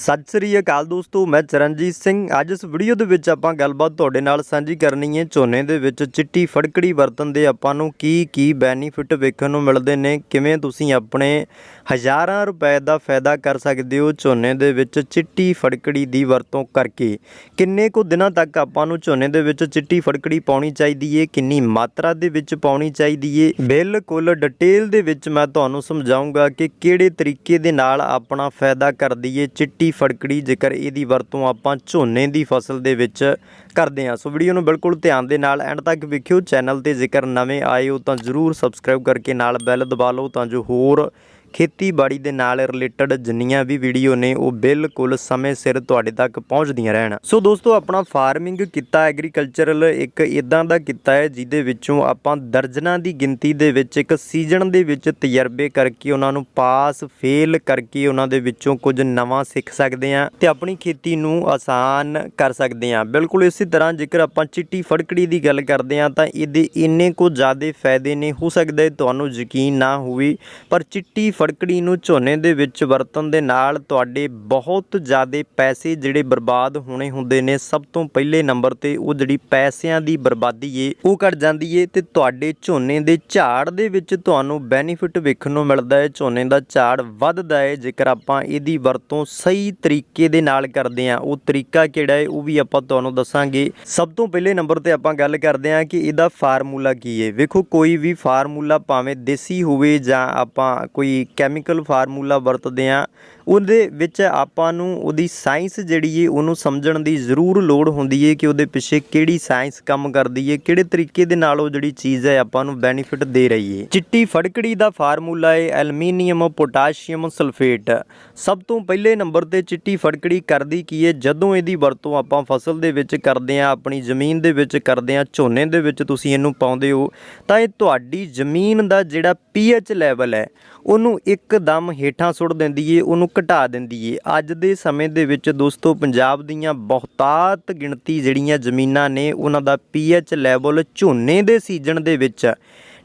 ਸਤਿ ਸ੍ਰੀ ਅਕਾਲ ਦੋਸਤੋ, ਮੈਂ ਚਰਨਜੀਤ ਸਿੰਘ। ਅੱਜ ਇਸ ਵੀਡੀਓ ਦੇ ਵਿੱਚ ਆਪਾਂ ਗੱਲਬਾਤ ਤੁਹਾਡੇ ਨਾਲ ਸਾਂਝੀ ਕਰਨੀ ਹੈ। ਝੋਨੇ ਦੇ ਵਿੱਚ ਚਿੱਟੀ ਫੜਕੜੀ ਵਰਤਨ ਦੇ ਆਪਾਂ ਨੂੰ ਕੀ ਕੀ ਬੈਨੀਫਿਟ ਵੇਖਣ ਨੂੰ ਮਿਲਦੇ ਨੇ, ਕਿਵੇਂ ਤੁਸੀਂ ਆਪਣੇ ਹਜ਼ਾਰਾਂ ਰੁਪਏ ਦਾ ਫਾਇਦਾ ਕਰ ਸਕਦੇ ਹੋ ਝੋਨੇ ਦੇ ਵਿੱਚ ਚਿੱਟੀ ਫੜਕੜੀ ਦੀ ਵਰਤੋਂ ਕਰਕੇ। ਕਿੰਨੇ ਕੁ ਦਿਨਾਂ ਤੱਕ ਆਪਾਂ ਨੂੰ ਝੋਨੇ ਦੇ ਵਿੱਚ ਚਿੱਟੀ ਫੜਕੜੀ ਪਾਉਣੀ ਚਾਹੀਦੀ ਏ? ਕਿੰਨੀ ਮਾਤਰਾ ਦੇ ਵਿੱਚ ਪਾਉਣੀ ਚਾਹੀਦੀ ਏ? ਬਿਲਕੁਲ ਡਿਟੇਲ ਦੇ ਵਿੱਚ ਮੈਂ ਤੁਹਾਨੂੰ ਸਮਝਾਉਂਗਾ ਕਿ ਕਿਹੜੇ ਤਰੀਕੇ ਦੇ ਨਾਲ ਆਪਣਾ ਫਾਇਦਾ ਕਰਦੀ ਏ ਚਿੱਟੀ ਫੜਕੜੀ ਜੇਕਰ ਇਹਦੀ ਵਰਤੋਂ ਆਪਾਂ ਝੋਨੇ ਦੀ ਫਸਲ ਦੇ ਵਿੱਚ ਕਰਦੇ ਹਾਂ। ਸੋ ਵੀਡੀਓ ਨੂੰ ਬਿਲਕੁਲ ਧਿਆਨ ਦੇ ਨਾਲ ਐਂਡ ਤੱਕ ਵੇਖਿਓ। ਚੈਨਲ ਤੇ ਜੇਕਰ ਨਵੇਂ ਆਏ ਹੋ ਤਾਂ ਜਰੂਰ ਸਬਸਕ੍ਰਾਈਬ ਕਰਕੇ ਨਾਲ ਬੈਲ ਦਬਾ ਲਓ ਤਾਂ ਜੋ ਹੋਰ ਖੇਤੀਬਾੜੀ ਦੇ ਨਾਲ ਰਿਲੇਟਡ ਜਿੰਨੀਆਂ ਵੀ ਵੀਡੀਓ ਨੇ, ਉਹ ਬਿਲਕੁਲ ਸਮੇਂ ਸਿਰ ਤੁਹਾਡੇ ਤੱਕ ਪਹੁੰਚਦੀਆਂ ਰਹਿਣ। ਸੋ ਦੋਸਤੋ, ਆਪਣਾ ਫਾਰਮਿੰਗ ਕੀਤਾ ਐਗਰੀਕਲਚਰਲ ਇੱਕ ਇਦਾਂ ਦਾ ਕਿੱਤਾ ਹੈ, ਜਿਹਦੇ ਵਿੱਚੋਂ ਆਪਾਂ ਦਰਜਨਾਂ ਦੀ ਗਿਣਤੀ ਦੇ ਵਿੱਚ, ਇੱਕ ਸੀਜ਼ਨ ਦੇ ਵਿੱਚ ਤਜਰਬੇ ਕਰਕੇ ਉਹਨਾਂ ਨੂੰ ਪਾਸ ਫੇਲ ਕਰਕੇ ਉਹਨਾਂ ਦੇ ਵਿੱਚੋਂ ਕੁਝ ਨਵਾਂ ਸਿੱਖ ਸਕਦੇ ਹਾਂ ਤੇ ਆਪਣੀ ਖੇਤੀ ਨੂੰ ਆਸਾਨ ਕਰ ਸਕਦੇ ਹਾਂ। ਬਿਲਕੁਲ ਇਸੇ ਤਰ੍ਹਾਂ ਜੇਕਰ ਆਪਾਂ ਚਿੱਟੀ ਫੜਕੜੀ ਦੀ ਗੱਲ ਕਰਦੇ ਹਾਂ, ਤਾਂ ਇਹਦੇ ਇੰਨੇ ਕੋ ਜ਼ਿਆਦਾ ਫਾਇਦੇ ਨੇ, ਹੋ ਸਕਦਾ ਹੈ ਤੁਹਾਨੂੰ ਯਕੀਨ ਨਾ ਹੋਵੇ, ਪਰ ਚਿੱਟੀ ਫੜਕੜੀ ਨੂੰ ਝੋਨੇ ਦੇ ਵਿੱਚ ਵਰਤਣ ਦੇ ਨਾਲ ਤੁਹਾਡੇ ਬਹੁਤ ਜ਼ਿਆਦਾ ਪੈਸੇ ਜਿਹੜੇ ਬਰਬਾਦ ਹੋਣੇ ਹੁੰਦੇ ਨੇ, ਸਭ ਤੋਂ ਪਹਿਲੇ ਨੰਬਰ ਤੇ ਉਹ ਜਿਹੜੀ ਪੈਸਿਆਂ ਦੀ ਬਰਬਾਦੀ ਏ, ਉਹ ਘਟ ਜਾਂਦੀ ਏ ਤੇ ਤੁਹਾਡੇ ਝੋਨੇ ਦੇ ਝਾੜ ਦੇ ਵਿੱਚ ਤੁਹਾਨੂੰ ਬੈਨੀਫਿਟ ਵੇਖਣ ਨੂੰ ਮਿਲਦਾ ਹੈ ਝੋਨੇ ਦਾ ਝਾੜ ਵੱਧਦਾ ਹੈ ਜੇਕਰ ਆਪਾਂ ਇਹਦੀ ਵਰਤੋਂ ਸਹੀ ਤਰੀਕੇ ਦੇ ਨਾਲ ਕਰਦੇ ਹਾਂ ਉਹ ਤਰੀਕਾ ਕਿਹੜਾ ਹੈ ਉਹ ਵੀ ਆਪਾਂ ਤੁਹਾਨੂੰ ਦੱਸਾਂਗੇ। ਸਭ ਤੋਂ ਪਹਿਲੇ ਨੰਬਰ ਤੇ ਆਪਾਂ ਗੱਲ ਕਰਦੇ ਹਾਂ ਕਿ ਇਹਦਾ ਫਾਰਮੂਲਾ ਕੀ ਹੈ ਵੇਖੋ, ਕੋਈ ਵੀ ਫਾਰਮੂਲਾ ਭਾਵੇਂ ਦੇਸੀ ਹੋਵੇ ਜਾਂ ਆਪਾਂ ਕੋਈ ਕੈਮੀਕਲ ਫਾਰਮੂਲਾ ਵਰਤਦੇ ਹਾਂ। ਉਹਦੇ ਵਿੱਚ ਆਪਾਂ ਨੂੰ ਉਹਦੀ ਸਾਇੰਸ ਜਿਹੜੀ ਏ, ਉਹਨੂੰ ਸਮਝਣ ਦੀ ਜ਼ਰੂਰ ਲੋੜ ਹੁੰਦੀ ਏ ਕਿ ਉਹਦੇ ਪਿੱਛੇ ਕਿਹੜੀ ਸਾਇੰਸ ਕੰਮ ਕਰਦੀ ਏ, ਕਿਹੜੇ ਤਰੀਕੇ ਦੇ ਨਾਲ ਉਹ ਜਿਹੜੀ ਚੀਜ਼ ਹੈ ਆਪਾਂ ਨੂੰ ਬੈਨੀਫਿਟ ਦੇ ਰਹੀ ਏ। ਚਿੱਟੀ ਫੜਕੜੀ ਦਾ ਫਾਰਮੂਲਾ ਏ ਐਲੂਮੀਨੀਅਮ ਪੋਟਾਸ਼ੀਅਮ ਸਲਫੇਟ ਸਭ ਤੋਂ ਪਹਿਲੇ ਨੰਬਰ ਤੇ ਚਿੱਟੀ ਫੜਕੜੀ ਕਰਦੀ ਕੀ ਏ, ਜਦੋਂ ਇਹਦੀ ਵਰਤੋਂ ਆਪਾਂ ਫਸਲ ਦੇ ਵਿੱਚ ਕਰਦੇ ਆ ਆਪਣੀ ਜ਼ਮੀਨ ਦੇ ਵਿੱਚ ਕਰਦੇ ਆ ਝੋਨੇ ਦੇ ਵਿੱਚ ਤੁਸੀਂ ਇਹਨੂੰ ਪਾਉਂਦੇ ਹੋ, ਤਾਂ ਇਹ ਤੁਹਾਡੀ ਜ਼ਮੀਨ ਦਾ ਜਿਹੜਾ ਪੀਐਚ ਲੈਵਲ ਹੈ ਉਹਨੂੰ ਇੱਕਦਮ ਹੇਠਾਂ ਸੁੱਟ ਦਿੰਦੀ ਏ, ਉਹਨੂੰ ਘਟਾ ਦਿੰਦੀ ਏ। ਅੱਜ ਦੇ ਸਮੇਂ ਦੇ ਵਿੱਚ ਦੋਸਤੋ, ਪੰਜਾਬ ਦੀਆਂ ਬਹੁਤਾਤ ਗਿਣਤੀ ਜਿਹੜੀਆਂ ਜ਼ਮੀਨਾਂ ਨੇ, ਉਹਨਾਂ ਦਾ ਪੀਐਚ ਲੈਵਲ ਝੋਨੇ ਦੇ ਸੀਜ਼ਨ ਦੇ ਵਿੱਚ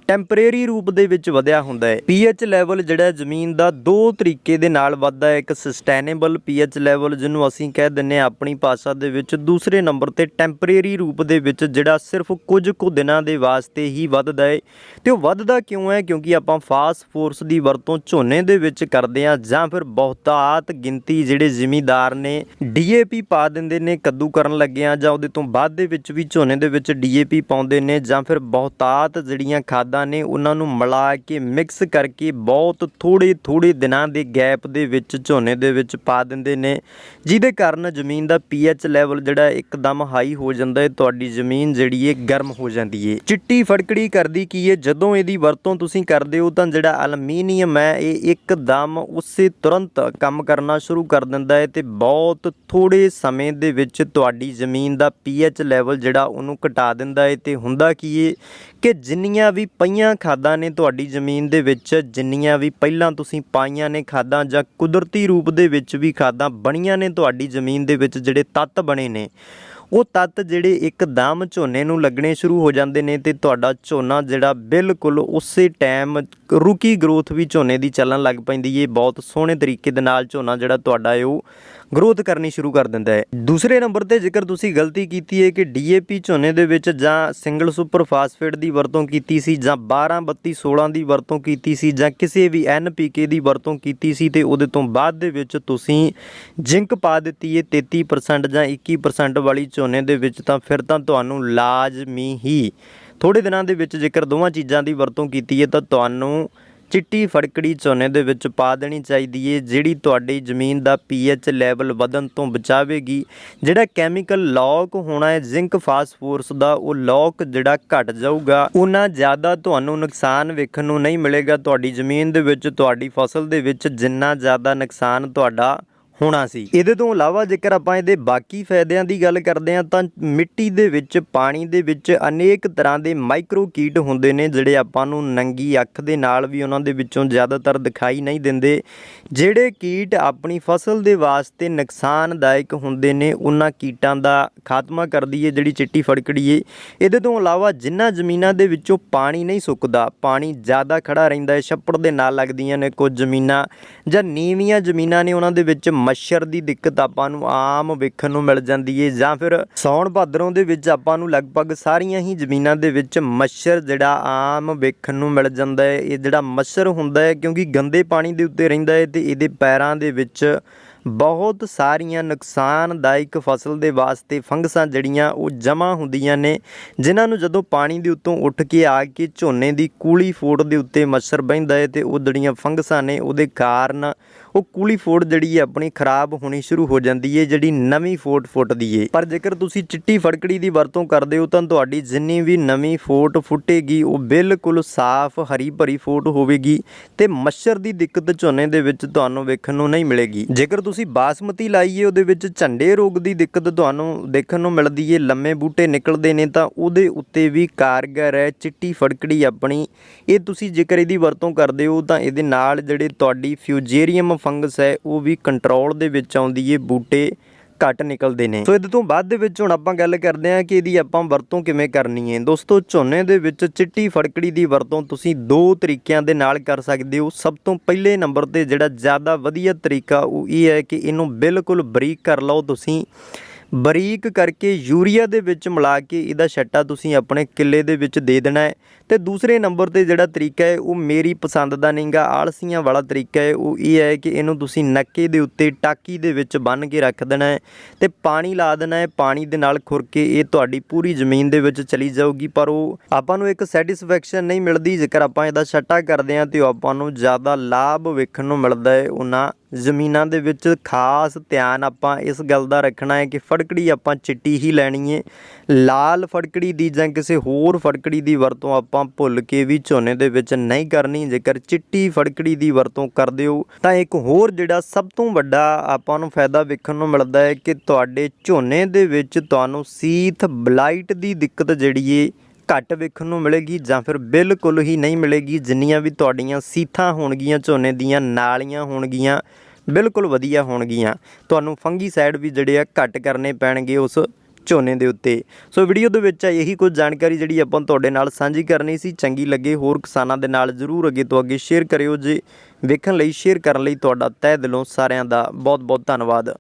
ਟੈਂਪਰੇਰੀ ਰੂਪ ਦੇ ਵਿੱਚ ਵਧਿਆ ਹੁੰਦਾ ਹੈ। ਪੀਐਚ ਲੈਵਲ ਜਿਹੜਾ ਜ਼ਮੀਨ ਦਾ ਦੋ ਤਰੀਕੇ ਦੇ ਨਾਲ ਵੱਧਦਾ ਹੈ। ਇੱਕ ਸਸਟੇਨੇਬਲ ਪੀਐਚ ਲੈਵਲ, ਜਿਹਨੂੰ ਅਸੀਂ ਕਹਿ ਦਿੰਨੇ ਆ ਆਪਣੀ ਭਾਸ਼ਾ ਦੇ ਵਿੱਚ। ਦੂਸਰੇ ਨੰਬਰ ਤੇ ਟੈਂਪਰੇਰੀ ਰੂਪ ਦੇ ਵਿੱਚ ਜਿਹੜਾ ਸਿਰਫ ਕੁਝ ਕੁ ਦਿਨਾਂ ਦੇ ਵਾਸਤੇ ਹੀ ਵੱਧਦਾ ਹੈ। ਤੇ ਉਹ ਵੱਧਦਾ ਕਿਉਂ ਹੈ? ਕਿਉਂਕਿ ਆਪਾਂ ਫਾਸਟ ਫੋਰਸ ਦੀ ਵਰਤੋਂ ਝੋਨੇ ਦੇ ਵਿੱਚ ਕਰਦੇ ਆ ਜਾਂ ਫਿਰ ਬਹੁਤਾਤ ਗਿਣਤੀ ਜਿਹੜੇ ਜ਼ਿਮੀਦਾਰ ਨੇ ਡੀਏਪੀ ਪਾ ਦਿੰਦੇ ਨੇ, ਕੱਦੂ ਕਰਨ ਲੱਗਿਆਂ ਜਾਂ ਉਹਦੇ ਤੋਂ ਬਾਅਦ ਦੇ ਵਿੱਚ ਵੀ ਝੋਨੇ ਦੇ ਵਿੱਚ ਡੀਏਪੀ ਪਾਉਂਦੇ ਨੇ ਜਾਂ ਫਿਰ ਬਹੁਤਾਤ ਜਿਹੜੀਆਂ ਖਾਦ ਨੇ, ਉਹਨਾਂ ਨੂੰ ਮਿਲਾ ਕੇ ਮਿਕਸ ਕਰਕੇ ਬਹੁਤ ਥੋੜੇ ਥੋੜੇ ਦਿਨਾਂ ਦੇ ਗੈਪ ਦੇ ਵਿੱਚ, ਝੋਨੇ ਦੇ ਵਿੱਚ ਪਾ ਦਿੰਦੇ ਨੇ। ਜਿਹਦੇ ਕਾਰਨ ਜ਼ਮੀਨ ਦਾ ਪੀਐਚ ਲੈਵਲ ਜਿਹੜਾ ਇੱਕਦਮ ਹਾਈ ਹੋ ਜਾਂਦਾ ਹੈ, ਤੁਹਾਡੀ ਜ਼ਮੀਨ ਜਿਹੜੀ ਹੈ ਗਰਮ ਹੋ ਜਾਂਦੀ ਹੈ। ਚਿੱਟੀ ਫੜਕੜੀ ਕਰਦੀ ਕੀ ਹੈ? ਜਦੋਂ ਇਹਦੀ ਵਰਤੋਂ ਤੁਸੀਂ ਕਰਦੇ ਹੋ ਤਾਂ ਜਿਹੜਾ ਐਲੂਮੀਨੀਅਮ ਹੈ, ਇਹ ਇੱਕਦਮ ਉਸੇ ਤੁਰੰਤ ਕੰਮ ਕਰਨਾ ਸ਼ੁਰੂ ਕਰ ਦਿੰਦਾ ਹੈ ਤੇ ਬਹੁਤ ਥੋੜੇ ਸਮੇਂ ਦੇ ਵਿੱਚ ਤੁਹਾਡੀ ਜ਼ਮੀਨ ਦਾ ਪੀਐਚ ਲੈਵਲ ਜਿਹੜਾ ਉਹਨੂੰ ਘਟਾ ਦਿੰਦਾ ਹੈ ਤੇ ਹੁੰਦਾ ਕੀ ਹੈ ਕਿ ਜਿੰਨੀਆਂ ਵੀ ਪਈਆਂ ਖਾਦਾਂ ਨੇ ਤੁਹਾਡੀ ਜ਼ਮੀਨ ਦੇ ਵਿੱਚ, ਜਿੰਨੀਆਂ ਵੀ ਪਹਿਲਾਂ ਤੁਸੀਂ ਪਾਈਆਂ ਨੇ ਖਾਦਾਂ ਜਾਂ ਕੁਦਰਤੀ ਰੂਪ ਦੇ ਵਿੱਚ ਵੀ ਖਾਦਾਂ ਬਣੀਆਂ ਨੇ ਤੁਹਾਡੀ ਜ਼ਮੀਨ ਦੇ ਵਿੱਚ ਜਿਹੜੇ ਤੱਤ ਬਣੇ ਨੇ, ਉਹ ਤੱਤ ਜਿਹੜੇ ਇੱਕਦਮ ਝੋਨੇ ਨੂੰ ਲੱਗਣੇ ਸ਼ੁਰੂ ਹੋ ਜਾਂਦੇ ਨੇ ਤੇ ਤੁਹਾਡਾ ਝੋਨਾ ਜਿਹੜਾ ਬਿਲਕੁਲ ਉਸੇ ਟਾਈਮ ਰੁਕੀ ਗਰੋਥ ਵੀ ਝੋਨੇ ਦੀ ਚੱਲਣ ਲੱਗ ਪੈਂਦੀ ਏ। ਬਹੁਤ ਸੋਹਣੇ ਤਰੀਕੇ ਦੇ ਨਾਲ ਝੋਨਾ ਜਿਹੜਾ ਤੁਹਾਡਾ ਹੈ ਉਹ ਗਰੋਥ ਕਰਨੀ ਸ਼ੁਰੂ ਕਰ ਦਿੰਦਾ ਹੈ। ਦੂਸਰੇ ਨੰਬਰ ਤੇ ਜੇਕਰ ਤੁਸੀਂ ਗਲਤੀ ਕੀਤੀ ਹੈ ਕਿ ਡੀਏਪੀ ਝੋਨੇ ਦੇ ਵਿੱਚ ਜਾਂ ਸਿੰਗਲ ਸੁਪਰ ਫਾਸਫੇਟ ਦੀ ਵਰਤੋਂ ਕੀਤੀ ਸੀ ਜਾਂ 12 32 16 ਦੀ ਵਰਤੋਂ ਕੀਤੀ ਸੀ ਜਾਂ ਕਿਸੇ ਵੀ ਐਨਪੀਕੇ ਦੀ ਵਰਤੋਂ ਕੀਤੀ ਸੀ ਤੇ ਉਹਦੇ ਤੋਂ ਬਾਅਦ ਦੇ ਵਿੱਚ ਤੁਸੀਂ ਜ਼ਿੰਕ ਪਾ ਦਿੱਤੀ ਹੈ 33% ਜਾਂ 21% ਵਾਲੀ ਝੋਨੇ ਦੇ ਵਿੱਚ, ਤਾਂ ਫਿਰ ਤਾਂ ਤੁਹਾਨੂੰ ਲਾਜ਼ਮੀ ਹੀ ਥੋੜੇ ਦਿਨਾਂ ਦੇ ਵਿੱਚ ਜੇਕਰ ਦੋਵਾਂ ਚੀਜ਼ਾਂ ਦੀ ਵਰਤੋਂ ਕੀਤੀ ਹੈ, ਤਾਂ ਤੁਹਾਨੂੰ ਚਿੱਟੀ ਫੜਕੜੀ ਝੋਨੇ ਦੇ ਵਿੱਚ ਪਾ ਦੇਣੀ ਚਾਹੀਦੀ ਹੈ ਜਿਹੜੀ ਤੁਹਾਡੀ ਜ਼ਮੀਨ ਦਾ ਪੀਐਚ ਲੈਵਲ ਵਧਣ ਤੋਂ ਬਚਾਵੇਗੀ। ਜਿਹੜਾ ਕੈਮੀਕਲ ਲੌਕ ਹੋਣਾ ਹੈ ਜ਼ਿੰਕ ਫਾਸਫੋਰਸ ਦਾ, ਉਹ ਲੌਕ ਜਿਹੜਾ ਘਟ ਜਾਊਗਾ। ਉਹਨਾਂ ਜ਼ਿਆਦਾ ਤੁਹਾਨੂੰ ਨੁਕਸਾਨ ਵੇਖਣ ਨੂੰ ਨਹੀਂ ਮਿਲੇਗਾ। ਤੁਹਾਡੀ ਜ਼ਮੀਨ ਦੇ ਵਿੱਚ, ਤੁਹਾਡੀ ਫਸਲ ਦੇ ਵਿੱਚ ਜਿੰਨਾ ਜ਼ਿਆਦਾ ਨੁਕਸਾਨ ਤੁਹਾਡਾ ਹੋਣਾ ਸੀ। ਇਹਦੇ ਤੋਂ ਇਲਾਵਾ ਜੇਕਰ ਆਪਾਂ ਇਹਦੇ ਬਾਕੀ ਫਾਇਦਿਆਂ ਦੀ ਗੱਲ ਕਰਦੇ ਹਾਂ, ਤਾਂ ਮਿੱਟੀ ਦੇ ਵਿੱਚ, ਪਾਣੀ ਦੇ ਵਿੱਚ ਅਨੇਕ ਤਰ੍ਹਾਂ ਦੇ ਮਾਈਕਰੋ ਕੀਟ ਹੁੰਦੇ ਨੇ, ਜਿਹੜੇ ਆਪਾਂ ਨੂੰ ਨੰਗੀ ਅੱਖ ਦੇ ਨਾਲ ਵੀ ਉਹਨਾਂ ਦੇ ਵਿੱਚੋਂ ਜ਼ਿਆਦਾਤਰ ਦਿਖਾਈ ਨਹੀਂ ਦਿੰਦੇ। ਜਿਹੜੇ ਕੀਟ ਆਪਣੀ ਫਸਲ ਦੇ ਵਾਸਤੇ ਨੁਕਸਾਨਦਾਇਕ ਹੁੰਦੇ ਨੇ, ਉਹਨਾਂ ਕੀਟਾਂ ਦਾ ਖਾਤਮਾ ਕਰਦੀ ਹੈ ਜਿਹੜੀ ਚਿੱਟੀ ਫੜਕੜੀ ਏ। ਇਹਦੇ ਤੋਂ ਇਲਾਵਾ ਜਿਨ੍ਹਾਂ ਜ਼ਮੀਨਾਂ ਦੇ ਵਿੱਚੋਂ ਪਾਣੀ ਨਹੀਂ ਸੁੱਕਦਾ, ਪਾਣੀ ਜ਼ਿਆਦਾ ਖੜਾ ਰਹਿੰਦਾ ਹੈ ਛੱਪੜ ਦੇ ਨਾਲ ਲੱਗਦੀਆਂ ਨੇ ਕੁਝ ਜ਼ਮੀਨਾਂ, ਜਾਂ ਨੀਵੀਆਂ ਜ਼ਮੀਨਾਂ ਨੇ ਉਹਨਾਂ ਦੇ ਵਿੱਚ ਮੱਛਰ ਦੀ ਦਿੱਕਤ ਆਪਾਂ ਨੂੰ ਆਮ ਵੇਖਣ ਨੂੰ ਮਿਲ ਜਾਂਦੀ ਹੈ ਜਾਂ ਫਿਰ ਸੌਣ ਭਾਦਰੋਂ ਦੇ ਵਿੱਚ ਆਪਾਂ ਨੂੰ ਲਗਭਗ ਸਾਰੀਆਂ ਹੀ ਜ਼ਮੀਨਾਂ ਦੇ ਵਿੱਚ ਮੱਛਰ ਜਿਹੜਾ ਆਮ ਵੇਖਣ ਨੂੰ ਮਿਲ ਜਾਂਦਾ ਹੈ ਇਹ ਜਿਹੜਾ ਮੱਛਰ ਹੁੰਦਾ ਹੈ ਕਿਉਂਕਿ ਗੰਦੇ ਪਾਣੀ ਦੇ ਉੱਤੇ ਰਹਿੰਦਾ ਹੈ ਤੇ ਇਹਦੇ ਪੈਰਾਂ ਦੇ ਵਿੱਚ ਬਹੁਤ ਸਾਰੀਆਂ ਨੁਕਸਾਨਦਾਇਕ ਫਸਲ ਦੇ ਵਾਸਤੇ ਫੰਗਸਾਂ ਜਿਹੜੀਆਂ ਉਹ ਜਮ੍ਹਾਂ ਹੁੰਦੀਆਂ ਨੇ, ਜਿਨ੍ਹਾਂ ਨੂੰ ਜਦੋਂ ਪਾਣੀ ਦੇ ਉੱਤੋਂ ਉੱਠ ਕੇ ਆ ਕੇ ਝੋਨੇ ਦੀ ਕੂਲੀ ਫੋੜ ਦੇ ਉੱਤੇ ਮੱਛਰ ਬਹਿੰਦਾ ਹੈ ਤੇ ਉਹ ਜਿਹੜੀਆਂ ਫੰਗਸਾਂ ਨੇ ਉਹਦੇ ਕਾਰਨ ਉਹ ਕੂਲੀ ਫੋਟ ਜਿਹੜੀ ਹੈ ਆਪਣੀ ਖਰਾਬ ਹੋਣੀ ਸ਼ੁਰੂ ਹੋ ਜਾਂਦੀ ਹੈ, ਜਿਹੜੀ ਨਵੀਂ ਫੋਟ ਫੁੱਟਦੀ ਏ ਪਰ ਜੇਕਰ ਤੁਸੀਂ ਚਿੱਟੀ ਫੜਕੜੀ ਦੀ ਵਰਤੋਂ ਕਰਦੇ ਹੋ, ਤਾਂ ਤੁਹਾਡੀ ਜਿੰਨੀ ਵੀ ਨਵੀਂ ਫੋਟ ਫੁੱਟੇਗੀ, ਉਹ ਬਿਲਕੁਲ ਸਾਫ਼ ਹਰੀ ਭਰੀ ਫੋਟ ਹੋਵੇਗੀ ਤੇ ਮੱਛਰ ਦੀ ਦਿੱਕਤ ਝੋਨੇ ਦੇ ਵਿੱਚ ਤੁਹਾਨੂੰ ਵੇਖਣ ਨੂੰ ਨਹੀਂ ਮਿਲੇਗੀ। ਜੇਕਰ ਤੁਸੀਂ ਬਾਸਮਤੀ ਲਾਈਏ ਉਹਦੇ ਵਿੱਚ ਝੰਡੇ ਰੋਗ ਦੀ ਦਿੱਕਤ ਤੁਹਾਨੂੰ ਦੇਖਣ ਨੂੰ ਮਿਲਦੀ ਏ ਲੰਮੇ ਬੂਟੇ ਨਿਕਲਦੇ ਨੇ, ਤਾਂ ਉਹਦੇ ਉੱਤੇ ਵੀ ਕਾਰਗਰ ਹੈ ਚਿੱਟੀ ਫੜਕੜੀ ਆਪਣੀ। ਇਹ ਤੁਸੀਂ ਜੇਕਰ ਇਹਦੀ ਵਰਤੋਂ ਕਰਦੇ ਹੋ, ਤਾਂ ਇਹਦੇ ਨਾਲ ਜਿਹੜੇ ਤੁਹਾਡੀ ਫਿਊਜੇਰੀਅਮ ਫੰਗਸ ਹੈ, ਉਹ ਵੀ ਕੰਟਰੋਲ ਦੇ ਵਿੱਚ ਆਉਂਦੀ ਏ, ਬੂਟੇ ਘੱਟ ਨਿਕਲਦੇ ਨੇ। ਸੋ ਇਹਦੇ ਤੋਂ ਬਾਅਦ ਦੇ ਵਿੱਚ ਹੁਣ ਆਪਾਂ ਗੱਲ ਕਰਦੇ ਹਾਂ ਕਿ ਇਹਦੀ ਆਪਾਂ ਵਰਤੋਂ ਕਿਵੇਂ ਕਰਨੀ ਹੈ ਦੋਸਤੋ, ਝੋਨੇ ਦੇ ਵਿੱਚ ਚਿੱਟੀ ਫੜਕੜੀ ਦੀ ਵਰਤੋਂ ਤੁਸੀਂ ਦੋ ਤਰੀਕਿਆਂ ਦੇ ਨਾਲ ਕਰ ਸਕਦੇ ਹੋ। ਸਭ ਤੋਂ ਪਹਿਲੇ ਨੰਬਰ ਤੇ ਜਿਹੜਾ ਜ਼ਿਆਦਾ ਵਧੀਆ ਤਰੀਕਾ ਉਹ ਇਹ ਹੈ ਕਿ ਇਹਨੂੰ ਬਿਲਕੁਲ ਬਰੀਕ ਕਰ ਲਓ ਤੁਸੀਂ। ਬਰੀਕ ਕਰਕੇ ਯੂਰੀਆ ਦੇ ਵਿੱਚ ਮਿਲਾ ਕੇ ਇਹਦਾ ਛੱਟਾ ਤੁਸੀਂ ਆਪਣੇ ਕਿੱਲੇ ਦੇ ਵਿੱਚ ਦੇ ਦੇਣਾ ਹੈ। ਤੇ ਦੂਸਰੇ ਨੰਬਰ ਤੇ ਜਿਹੜਾ ਤਰੀਕਾ ਹੈ, ਉਹ ਮੇਰੀ ਪਸੰਦ ਦਾ ਨਹੀਂਗਾ ਆਲਸੀਆਂ ਵਾਲਾ ਤਰੀਕਾ ਹੈ, ਉਹ ਇਹ ਹੈ ਕਿ ਇਹਨੂੰ ਤੁਸੀਂ ਨੱਕੇ ਦੇ ਉੱਤੇ ਟਾਕੀ ਦੇ ਵਿੱਚ ਬੰਨ੍ਹ ਕੇ ਰੱਖ ਦੇਣਾ ਹੈ ਤੇ ਪਾਣੀ ਲਾ ਦੇਣਾ ਹੈ। ਪਾਣੀ ਦੇ ਨਾਲ ਖੁਰ ਕੇ ਇਹ ਤੁਹਾਡੀ ਪੂਰੀ ਜ਼ਮੀਨ ਦੇ ਵਿੱਚ ਚਲੀ ਜਾਊਗੀ, ਪਰ ਉਹ ਆਪਾਂ ਨੂੰ ਇੱਕ ਸੈਟੀਸਫੈਕਸ਼ਨ ਨਹੀਂ ਮਿਲਦੀ। ਜੇਕਰ ਆਪਾਂ ਇਹਦਾ ਛੱਟਾ ਕਰਦੇ ਹਾਂ ਤੇ ਉਹ ਆਪਾਂ ਨੂੰ ਜ਼ਿਆਦਾ ਲਾਭ ਵੇਖਣ ਨੂੰ ਮਿਲਦਾ ਹੈ ਉਹਨਾਂ ਜ਼ਮੀਨਾਂ ਦੇ ਵਿੱਚ ਖਾਸ ਧਿਆਨ ਆਪਾਂ ਇਸ ਗੱਲ ਦਾ ਰੱਖਣਾ ਹੈ ਕਿ ਫੜਕੜੀ ਆਪਾਂ ਚਿੱਟੀ ਹੀ ਲੈਣੀ ਹੈ। ਲਾਲ ਫੜਕੜੀ ਦੀ ਜਾਂ ਕਿਸੇ ਹੋਰ ਫੜਕੜੀ ਦੀ ਵਰਤੋਂ ਆਪਾਂ ਭੁੱਲ ਕੇ ਵੀ ਝੋਨੇ ਦੇ ਵਿੱਚ ਨਹੀਂ ਕਰਨੀ। ਜੇਕਰ ਚਿੱਟੀ ਫੜਕੜੀ ਦੀ ਵਰਤੋਂ ਕਰਦੇ ਹੋ, ਤਾਂ ਇੱਕ ਹੋਰ ਜਿਹੜਾ ਸਭ ਤੋਂ ਵੱਡਾ ਆਪਾਂ ਨੂੰ ਫਾਇਦਾ ਵੇਖਣ ਨੂੰ ਮਿਲਦਾ ਹੈ ਕਿ ਤੁਹਾਡੇ ਝੋਨੇ ਦੇ ਵਿੱਚ ਤੁਹਾਨੂੰ ਸੀਥ ਬਲਾਈਟ ਦੀ ਦਿੱਕਤ ਜਿਹੜੀ ਏ ਘੱਟ ਵੇਖਣ ਨੂੰ ਮਿਲੇਗੀ ਜਾਂ ਫਿਰ ਬਿਲਕੁਲ ਹੀ ਨਹੀਂ ਮਿਲੇਗੀ। ਜਿੰਨੀਆਂ ਵੀ ਤੁਹਾਡੀਆਂ ਸੀਥਾਂ ਹੋਣਗੀਆਂ, ਝੋਨੇ ਦੀਆਂ ਨਾਲੀਆਂ ਹੋਣਗੀਆਂ ਬਿਲਕੁਲ ਵਧੀਆ ਹੋਣਗੀਆਂ। ਤੁਹਾਨੂੰ ਫੰਗੀਸਾਈਡ ਵੀ ਜਿਹੜੇ ਆ ਘੱਟ ਕਰਨੇ ਪੈਣਗੇ ਉਸ ਝੋਨੇ ਦੇ ਉੱਤੇ। ਸੋ ਵੀਡੀਓ ਦੇ ਵਿੱਚ ਇਹੀ ਕੁਝ ਜਾਣਕਾਰੀ ਜਿਹੜੀ ਆਪਾਂ ਤੁਹਾਡੇ ਨਾਲ ਸਾਂਝੀ ਕਰਨੀ ਸੀ। ਚੰਗੀ ਲੱਗੇ ਹੋਰ ਕਿਸਾਨਾਂ ਦੇ ਨਾਲ ਜ਼ਰੂਰ ਅੱਗੇ ਤੋਂ ਅੱਗੇ ਸ਼ੇਅਰ ਕਰਿਓ ਜੇ। ਵੇਖਣ ਲਈ ਸ਼ੇਅਰ ਕਰਨ ਲਈ ਤੁਹਾਡਾ ਤਹਿ ਦਿਲੋਂ ਸਾਰਿਆਂ ਦਾ ਬਹੁਤ ਬਹੁਤ ਧੰਨਵਾਦ।